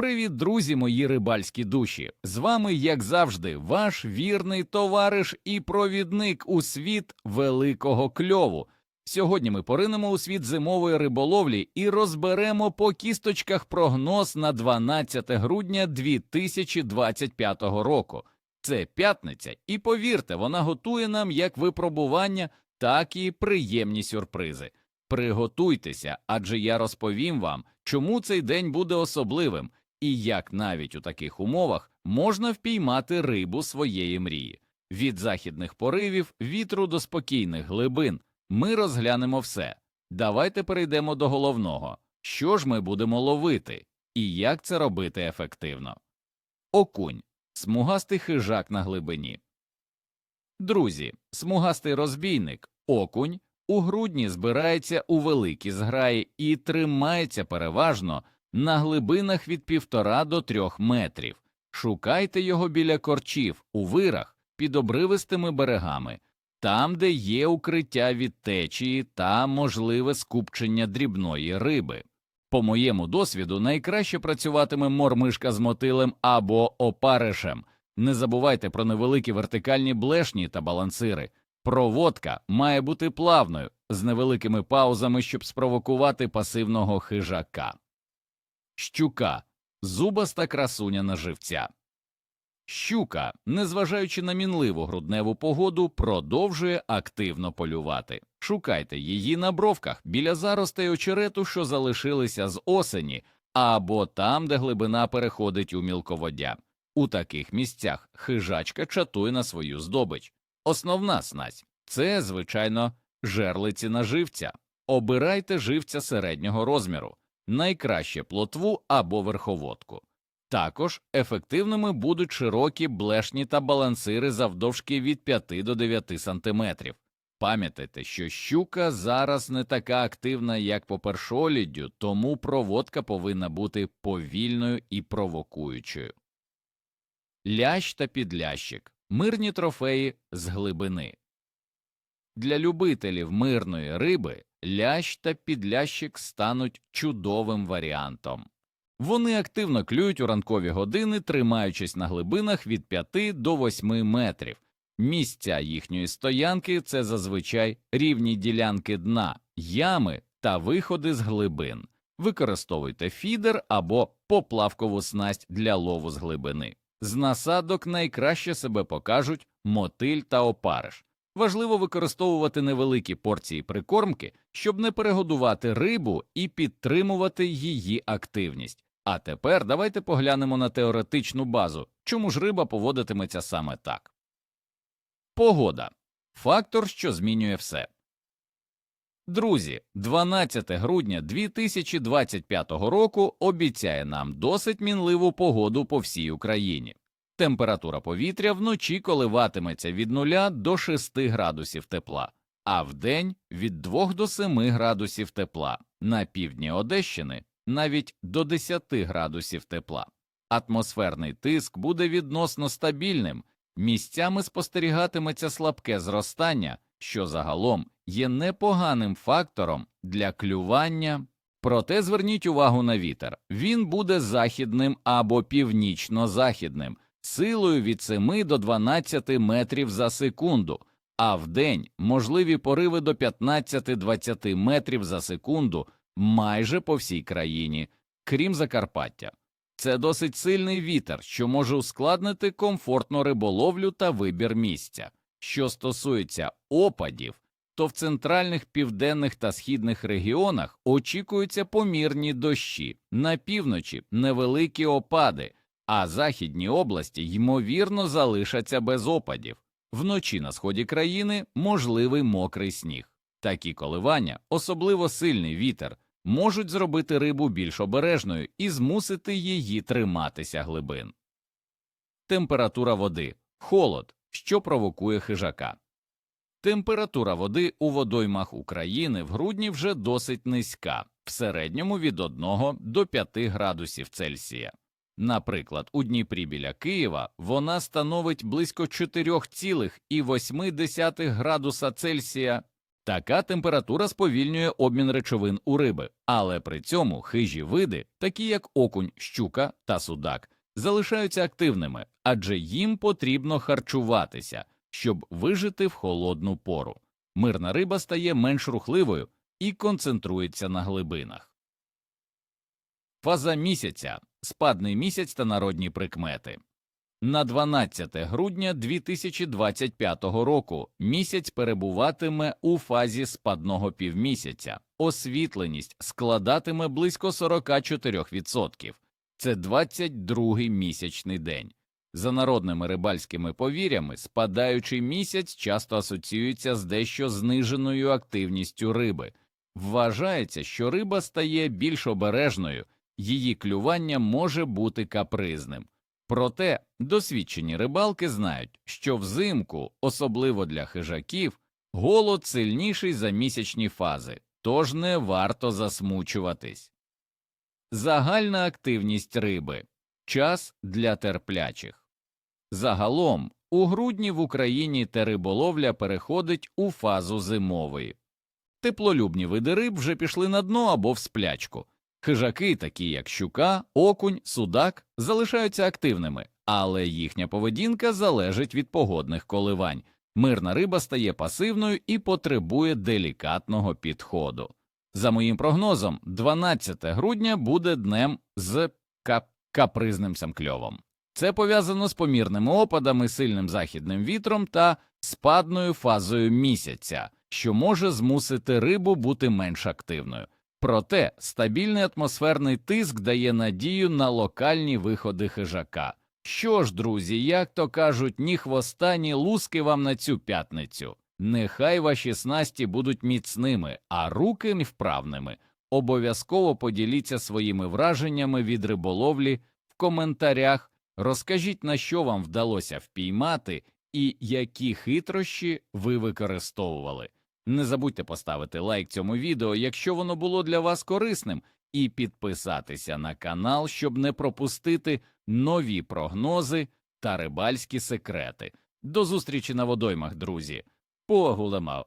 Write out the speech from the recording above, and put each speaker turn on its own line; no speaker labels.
Привіт, друзі, мої рибальські душі! З вами, як завжди, ваш вірний товариш і провідник у світ великого кльову. Сьогодні ми поринемо у світ зимової риболовлі і розберемо по кісточках прогноз на 12 грудня 2025 року. Це п'ятниця, і повірте, вона готує нам як випробування, так і приємні сюрпризи. Приготуйтеся, адже я розповім вам, чому цей день буде особливим і як навіть у таких умовах можна впіймати рибу своєї мрії. Від західних поривів, вітру до спокійних глибин. Ми розглянемо все. Давайте перейдемо до головного що ж ми будемо ловити і як це робити ефективно. Окунь смугастий хижак на глибині. Друзі, смугастий розбійник, окунь у грудні збирається у великі зграї і тримається переважно на глибинах від півтора до трьох метрів. Шукайте його біля корчів, у вирах, під обривистими берегами, там, де є укриття від течії та можливе скупчення дрібної риби. По моєму досвіду, найкраще працюватиме мормишка з мотилем або опаришем. Не забувайте про невеликі вертикальні блешні та балансири. Проводка має бути плавною, з невеликими паузами, щоб спровокувати пасивного хижака. Щука зубаста красуня на живця. Щука, незважаючи на мінливу грудневу погоду, продовжує активно полювати. Шукайте її на бровках біля заростей очерету, що залишилися з осені, або там, де глибина переходить у мілководдя. У таких місцях хижачка чатує на свою здобич. Основна снасть це, звичайно, жерлиці на живця. Обирайте живця середнього розміру, найкраще плотву або верховодку. Також ефективними будуть широкі блешні та балансири завдовжки від 5 до 9 см. Пам'ятайте, що щука зараз не така активна, як по першоліддю, тому проводка повинна бути повільною і провокуючою. Лящ та підлящик мирні трофеї з глибини. Для любителів мирної риби лящ та підлящик стануть чудовим варіантом. Вони активно клюють у ранкові години, тримаючись на глибинах від 5 до 8 метрів. Місця їхньої стоянки це зазвичай рівні ділянки дна, ями та виходи з глибин. Використовуйте фідер або поплавкову снасть для лову з глибини. З насадок найкраще себе покажуть мотиль та опариш. Важливо використовувати невеликі порції прикормки, щоб не перегодувати рибу і підтримувати її активність. А тепер давайте поглянемо на теоретичну базу, чому ж риба поводитиметься саме так. Погода фактор, що змінює все. Друзі, 12 грудня 2025 року обіцяє нам досить мінливу погоду по всій Україні. Температура повітря вночі коливатиметься від 0 до 6 градусів тепла, а вдень від 2 до 7 градусів тепла, на півдні Одещини навіть до 10 градусів тепла. Атмосферний тиск буде відносно стабільним, місцями спостерігатиметься слабке зростання, що загалом є непоганим фактором для клювання. Проте зверніть увагу на вітер він буде західним або північно-західним, силою від 7 до 12 метрів за секунду, а вдень можливі пориви до 15-20 метрів за секунду майже по всій країні, крім Закарпаття. Це досить сильний вітер, що може ускладнити комфортну риболовлю та вибір місця. Що стосується опадів, то в центральних південних та східних регіонах очікуються помірні дощі, на півночі невеликі опади, а західні області ймовірно залишаться без опадів. Вночі на сході країни можливий мокрий сніг. Такі коливання, особливо сильний вітер, можуть зробити рибу більш обережною і змусити її триматися глибин. Температура води холод, що провокує хижака. Температура води у водоймах України в грудні вже досить низька, в середньому від 1 до 5 градусів Цельсія. Наприклад, у Дніпрі біля Києва вона становить близько 4,8 градуса Цельсія, Така температура сповільнює обмін речовин у риби, але при цьому хижі види, такі як окунь, щука та судак, залишаються активними, адже їм потрібно харчуватися, щоб вижити в холодну пору. Мирна риба стає менш рухливою і концентрується на глибинах. Фаза місяця спадний місяць та народні прикмети. На 12 грудня 2025 року місяць перебуватиме у фазі спадного півмісяця, освітленість складатиме близько 44%. Це 22-й місячний день. За народними рибальськими повір'ями, спадаючий місяць часто асоціюється з дещо зниженою активністю риби. Вважається, що риба стає більш обережною, її клювання може бути капризним. Проте досвідчені рибалки знають, що взимку, особливо для хижаків, голод сильніший за місячні фази, тож не варто засмучуватись. Загальна активність риби час для терплячих. Загалом, у грудні в Україні териболовля переходить у фазу зимової. Теплолюбні види риб вже пішли на дно або в сплячку. Хижаки, такі як щука, окунь, судак, залишаються активними, але їхня поведінка залежить від погодних коливань. Мирна риба стає пасивною і потребує делікатного підходу. За моїм прогнозом, 12 грудня буде днем з кап капризним самкльовом. Це пов'язано з помірними опадами, сильним західним вітром та спадною фазою місяця, що може змусити рибу бути менш активною. Проте стабільний атмосферний тиск дає надію на локальні виходи хижака. Що ж, друзі, як то кажуть, ні хвоста, ні луски вам на цю п'ятницю. Нехай ваші снасті будуть міцними, а руки вправними. Обов'язково поділіться своїми враженнями від риболовлі в коментарях. Розкажіть, на що вам вдалося впіймати і які хитрощі ви використовували. Не забудьте поставити лайк цьому відео, якщо воно було для вас корисним, і підписатися на канал, щоб не пропустити нові прогнози та рибальські секрети. До зустрічі на водоймах, друзі. Погулемав!